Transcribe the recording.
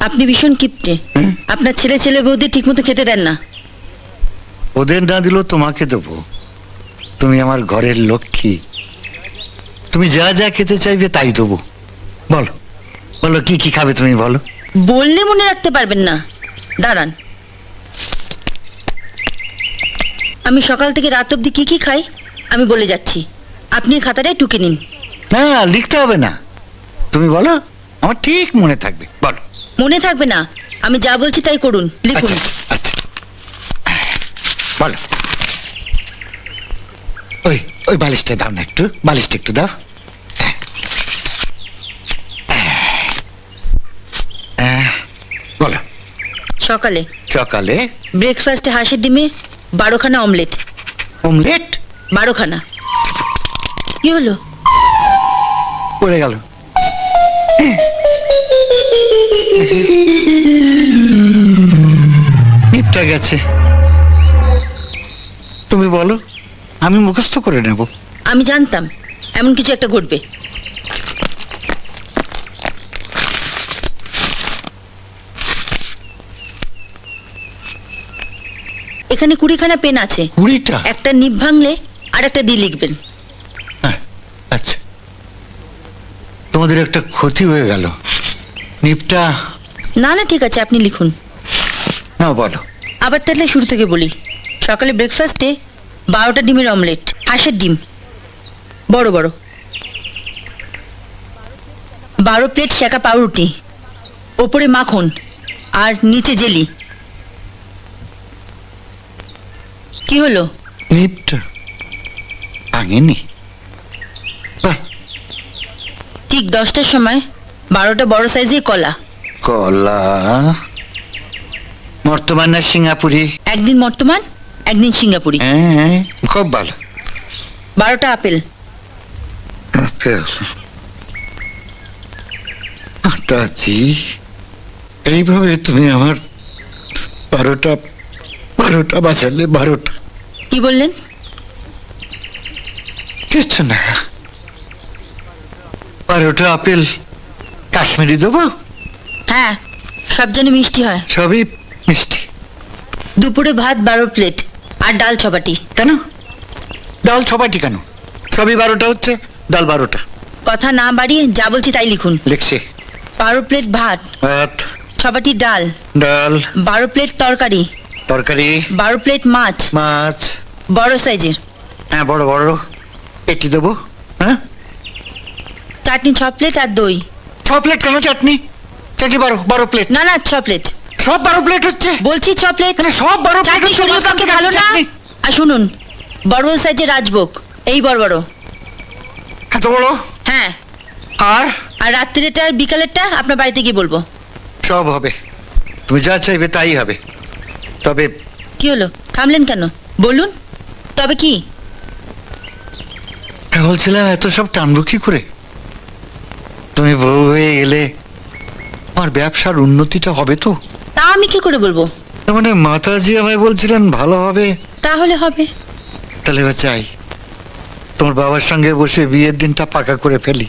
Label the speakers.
Speaker 1: আপনি ভীষণ কিপটে। আপনার ছেলে ছেলে বৌদি ঠিক মতো খেতে দেন না।
Speaker 2: ওদের না দিলেও তোমাকে দেবো। তুমি আমার ঘরের লক্ষ্মী। তুমি যা যা খেতে চাইবে তাই দেবো। বলো বলো কি কি খাবে তুমি বলো?
Speaker 1: বললে মনে রাখতে পারবেন না। দাঁড়ান। আমি সকাল থেকে রাত অবধি কি কি খাই? আমি বলে যাচ্ছি। আপনি খাতাটাই টুকে নিন।
Speaker 2: না লিখতে হবে না। তুমি বলো আমার ঠিক মনে থাকবে। বলো।
Speaker 1: মনে থাকবে না। আমি যা বলছি তাই করুন লিখুন।
Speaker 2: আচ্ছা আচ্ছা, বলো। ওই ওই বালিশটা দাও না একটু বালিশটা একটু দাও। আহ, বলো।
Speaker 1: সকালে।
Speaker 2: সকালে?
Speaker 1: ব্রেকফাস্টে হাঁসের ডিমে বারোখানা অমলেট।
Speaker 2: অমলেট?
Speaker 1: বারোখানা। কি হলো?
Speaker 2: পড়ে গেল। নিপটা গেছে। তুমি বলো আমি মুখস্থ করে নেব।
Speaker 1: আমি জানতাম এমন কিছু একটা ঘটবে। এখানে কুড়িখানা পেন আছে।
Speaker 2: কুড়িটা?
Speaker 1: একটা নিপ ভাঙলে আর একটা দিয়ে লিখবেন।
Speaker 2: হ্যাঁ, আচ্ছা। তোমাদের একটা ক্ষতি হয়ে গেল। নিপটা।
Speaker 1: না না ঠিক আছে আপনি লিখুন।
Speaker 2: না বলো।
Speaker 1: আবার তাহলে শুরু থেকে বলি। সকালে ব্রেকফাস্টে বারোটা ডিমের অমলেট হাঁসের ডিম। বড় বড়। বারো প্লেট শেঁকা পাউরুটি ওপরে মাখন আর নিচে জেলি। কি হলো?
Speaker 2: নিপটা। ভাঙেনি
Speaker 1: ঠিক দশটার সময় বারোটা বড় সাইজের কলা।
Speaker 2: কলা? বর্তমান না সিঙ্গাপুরি?
Speaker 1: একদিন বর্তমান একদিন সিঙ্গাপুরি।
Speaker 2: হ্যাঁ হ্যাঁ, খুব ভালো।
Speaker 1: বারোটা আপেল।
Speaker 2: আপেল? এইভাবে তুমি আমার বারোটা বারোটা বাজালে বারোটা।
Speaker 1: কি বললেন?
Speaker 2: কিছু না। বারোটা আপেল। কাশ্মীরি দেবো?
Speaker 1: হ্যাঁ সব যেন মিষ্টি হয়।
Speaker 2: সবই মিষ্টি।
Speaker 1: দুপুরে ভাত বারো প্লেট আর ডাল ছপাটি।
Speaker 2: কেন? ডাল ছবাটি কেন? সবই বারোটা হচ্ছে ডাল বারোটা।
Speaker 1: কথা না বাড়িয়ে যা বলছি তাই লিখুন।
Speaker 2: লিখছি।
Speaker 1: বারো প্লেট ভাত
Speaker 2: ভাত।
Speaker 1: ছপাটি ডাল।
Speaker 2: ডাল।
Speaker 1: বারো প্লেট তরকারি।
Speaker 2: তরকারি।
Speaker 1: বারো প্লেট মাছ।
Speaker 2: মাছ।
Speaker 1: বড় সাইজের।
Speaker 2: হ্যাঁ বড় বড়। এটি দেবো হ্যাঁ?
Speaker 1: চাটনি ছ প্লেট আর দই।
Speaker 2: ছ প্লেট কেন চাটনি? চাটনি বারো বারো প্লেট
Speaker 1: না না ছ প্লেট
Speaker 2: সব বারো প্লেট হচ্ছে?
Speaker 1: বলছি ছ প্লেট
Speaker 2: এখানে সব বারো প্লেট
Speaker 1: চাটনি
Speaker 2: হচ্ছে
Speaker 1: শরীরের পক্ষে ভালো না? আর শুনুন বড় সাইজের রাজভোগ এই বড় বড়
Speaker 2: এত বড়
Speaker 1: হ্যাঁ।
Speaker 2: আর?
Speaker 1: আর রাত্রিটা আর বিকালেরটা আপনার বাড়িতে গিয়ে বলব।
Speaker 2: সব হবে। তুমি যা চাইবে তাই হবে। তবে
Speaker 1: কি হলো? থামলেন কেন? বলুন। তবে কি?
Speaker 2: বলছিলাম এত সব টানবো কি করে? তুমি বউ হয়ে গেলে আমার ব্যবসার উন্নতিটা হবে তো?
Speaker 1: তা আমি কি করে বলব?
Speaker 2: তার মানে মাতাজি আমায় বলছিলেন ভালো হবে।
Speaker 1: তাহলে হবে।
Speaker 2: তাহলে এবার চাই তোমার বাবার সঙ্গে বসে বিয়ের দিনটা পাকা করে ফেলি।